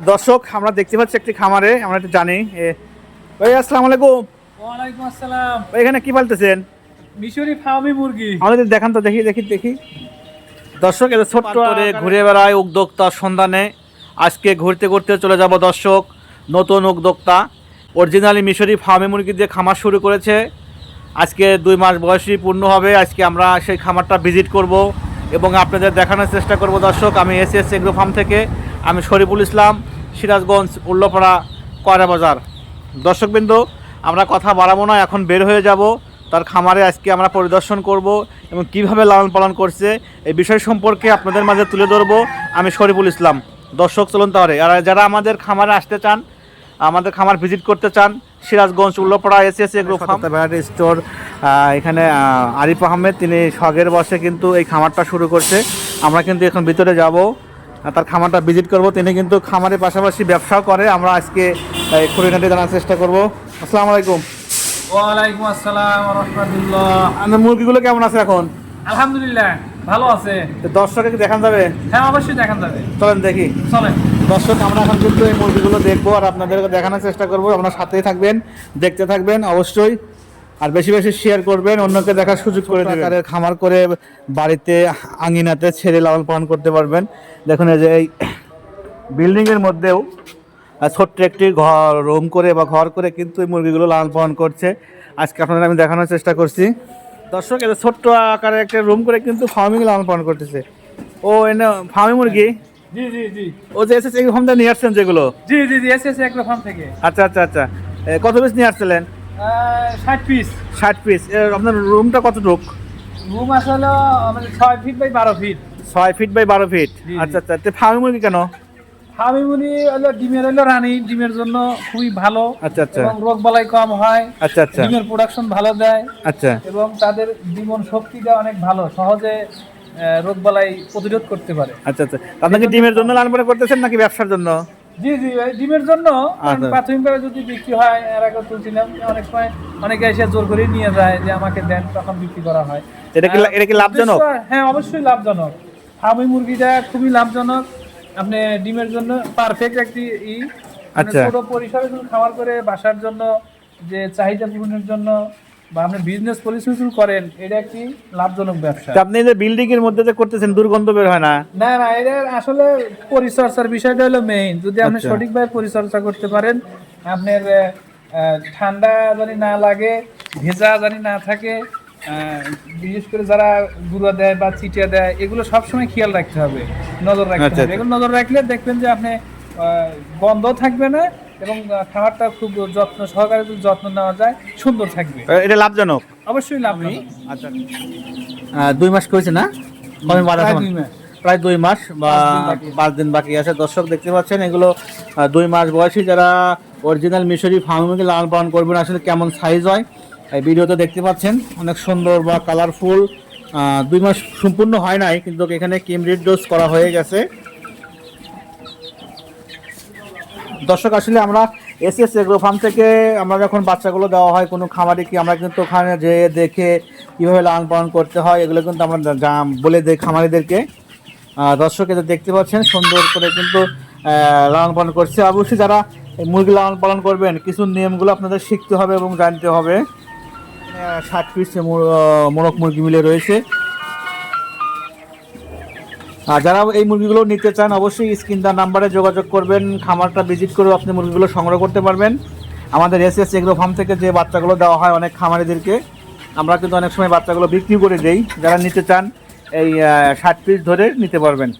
দর্শক আমরা দেখতে পাচ্ছি একটি খামারে আমরা একটু জানি। ভাই আসসালাম আলাইকুম। ওয়ালাইকুম আসসালাম। ভাই, এখানে কি পালতেছেন? মিশরি ফার্মি মুরগি। আমাদের দেখান তো দেখি দেখি দেখি। দর্শক এটা ছোট্ট করে ঘুরে বেড়ায় উদ্যোক্তার সন্ধানে। আজকে ঘুরতে ঘুরতে চলে যাব দর্শক নতুন উদ্যোক্তা। অরিজিনালি মিশরি ফার্মি মুরগি দিয়ে খামার শুরু করেছে। আজকে দুই মাস বয়সী পূর্ণ হবে। আজকে আমরা সেই খামারটা ভিজিট করব এবং আপনাদের দেখানোর চেষ্টা করব দর্শক। আমি এস এস এগ্রো ফার্ম থেকে আমি শরীফুল ইসলাম সিরাজগঞ্জ উল্লপাড়া কয়রা বাজার দর্শকবৃন্দ আমরা কথা বাড়াবো না এখন বের হয়ে যাব। তার খামারে আজকে আমরা পরিদর্শন করব এবং কীভাবে লালন পালন করছে এই বিষয় সম্পর্কে আপনাদের মাঝে তুলে ধরবো। আমি শরীফুল ইসলাম। দর্শক চলুন তাহলে। আর যারা আমাদের খামারে আসতে চান আমাদের খামার ভিজিট করতে চান Sirajganj Ullapara S S agro store এখানে আরিফ আহমেদ তিনি শখের বসে কিন্তু এই খামারটা শুরু করছে। আমরা কিন্তু এখন ভিতরে যাব। তার খামারটা ভিজিট করব। তিনি কিন্তু খামারের পাশাপাশি ব্যবসাও করে। আমরা আজকে খুঁটিনাটি জানার চেষ্টা করব। আসসালামু আলাইকুম। ওয়ালাইকুম আসসালাম রহমতুল্লাহ। আপনার মুরগিগুলো কেমন আছে এখন? আলহামদুলিল্লাহ ভালো আছে। তো দর্শকে কি দেখান যাবে? হ্যাঁ অবশ্যই দেখান যাবে। চলেন দেখি। চলেন। দর্শক আমরা এখন কিন্তু এই মুরগিগুলো দেখব আর আপনাদেরকে দেখানোর চেষ্টা করব। আপনার সাথেই থাকবেন দেখতে থাকবেন। অবশ্যই আর বেশি বেশি শেয়ার করবেন অন্যকে দেখার সুযোগ করে দেবেন। খামার করে বাড়িতে আঙিনাতে ছেড়ে লালন পালন করতে পারবেন। দেখুন এই যে এই বিল্ডিংয়ের মধ্যেও ছোট্ট একটি ঘর রুম করে বা ঘর করে কিন্তু এই মুরগিগুলো লালন পালন করছে। আজকে আপনাদের আমি দেখানোর চেষ্টা করছি। দর্শক এটা ছোট্ট আকারে একটা রুম করে কিন্তু ফার্মিং লালন পালন করতেছে। ও এনে ফার্মি মুরগি? জি জি জি। ও যে এসেছে এই হোমটা নিয়ে আসছেন যেগুলো? জি জি জি এসেছে এসে একটা ফার্ম থেকে। আচ্ছা আচ্ছা আচ্ছা। কত পিস নিয়ে আসছিলেন? ষাট পিস ষাট পিস আপনার রুমটা কতটুক রুম আসলে আমাদের ছয় ফিট বাই বারো ফিট ছয় ফিট বাই বারো ফিট। আচ্ছা আচ্ছা। তো ফার্মি মুরগি কেন? ফার্মি মুরগি হলো ডিমের হলো রানী। ডিমের জন্য খুবই ভালো। আচ্ছা আচ্ছা। এবং রোগ বালাই কম হয়। আচ্ছা আচ্ছা। ডিমের প্রোডাকশন ভালো দেয়। আচ্ছা। এবং তাদের জীবন শক্তিটা অনেক ভালো। সহজে রোগ বালাই প্রতিরোধ করতে পারে। আচ্ছা আচ্ছা। আপনাকে ডিমের জন্য লালন করতেছেন নাকি ব্যবসার জন্য? জি জি ডিমের জন্য আচ্ছা। প্রাথমিকভাবে যদি বিক্রি হয় এর আগে তুলছিলাম অনেক সময় অনেকে এসে জোর করে নিয়ে যায় যে আমাকে দেন তখন বিক্রি করা হয়। এটা কি এটা কি লাভজনক? হ্যাঁ অবশ্যই লাভজনক। ফার্মি মুরগিটা খুবই লাভজনক। আপনি ডিমের জন্য পারফেক্ট একটি ই। আপনি আচ্ছা। ছোট পরিসরে শুধু খামার করে বাসার জন্য যে চাহিদা পূরণের জন্য বা আপনি বিজনেস পলিসি করেন এটা একটি লাভজনক ব্যবসা। আপনি যে বিল্ডিং এর মধ্যে যে করতেছেন দুর্গন্ধ বের হয় না? না না এটা আসলে পরিচর্যার বিষয়টা হলো মেইন যদি আপনি আচ্ছা। সঠিকভাবে পরিচর্যা করতে পারেন আপনার ঠান্ডা জানি না লাগে ভেজা জানি না থাকে বিশেষ করে যারা গুঁড়া দেয় বা চিটিয়া দেয় এগুলো সবসময় খেয়াল রাখতে হবে নজর রাখতে আচ্ছা, হবে। এগুলো নজর রাখলে দেখবেন যে আপনি গন্ধ থাকবে না এবং খাবারটা খুব যত্ন সহকারে যদি যত্ন নেওয়া যায় সুন্দর থাকবে। এটা লাভজনক? অবশ্যই লাভ আচ্ছা। দুই মাস করেছে না? কবে বাদ আছে আমার? প্রায় দুই মাস বা পাঁচ দিন বাকি। পাঁচ দিন বাকি আছে। দর্শক দেখতে পাচ্ছেন এগুলো দুই মাস বয়সী যারা অরিজিনাল মিশরি ফার্মিংকে লালন পালন করবেন আসলে কেমন সাইজ হয় এই ভিডিওতে দেখতে পাচ্ছেন। অনেক সুন্দর বা কালারফুল দুই মাস সম্পূর্ণ হয় নাই কিন্তু এখানে কিমরিড ডোজ করা হয়ে গেছে। দর্শক, আসলে আমরা এস এস এগ্রো ফার্ম থেকে আমরা যখন বাচ্চাগুলো দেওয়া হয়, কোনো খামারে কি আমরা কিন্তু ওখানে যেয়ে দেখে কীভাবে লালন পালন করতে হয়, এগুলো কিন্তু আমরা বলে দিই খামারিদেরকে। দর্শক, এদের দেখতে পাচ্ছেন, সুন্দর করে কিন্তু লালন পালন করছে। অবশ্যই যারা মুরগি লালন পালন করবেন, কিছু নিয়মগুলো আপনাদের শিখতে হবে এবং জানতে হবে। ষাট পিস মোরগ মুরগি মিলে রয়েছে। আর যারা এই মুরগিগুলো নিতে চান, অবশ্যই স্ক্রিন দা নাম্বারে যোগাযোগ করবেন। খামারটা ভিজিট করেও আপনি মুরগিগুলো সংগ্রহ করতে পারবেন। আমাদের এস এস এগ্রো ফার্ম থেকে যে বাচ্চাগুলো দেওয়া হয় অনেক খামারিদেরকে, আমরা কিন্তু অনেক সময় বাচ্চাগুলো বিক্রি করে দেই। যারা নিতে চান, এই ষাট পিস ধরে নিতে পারবেন।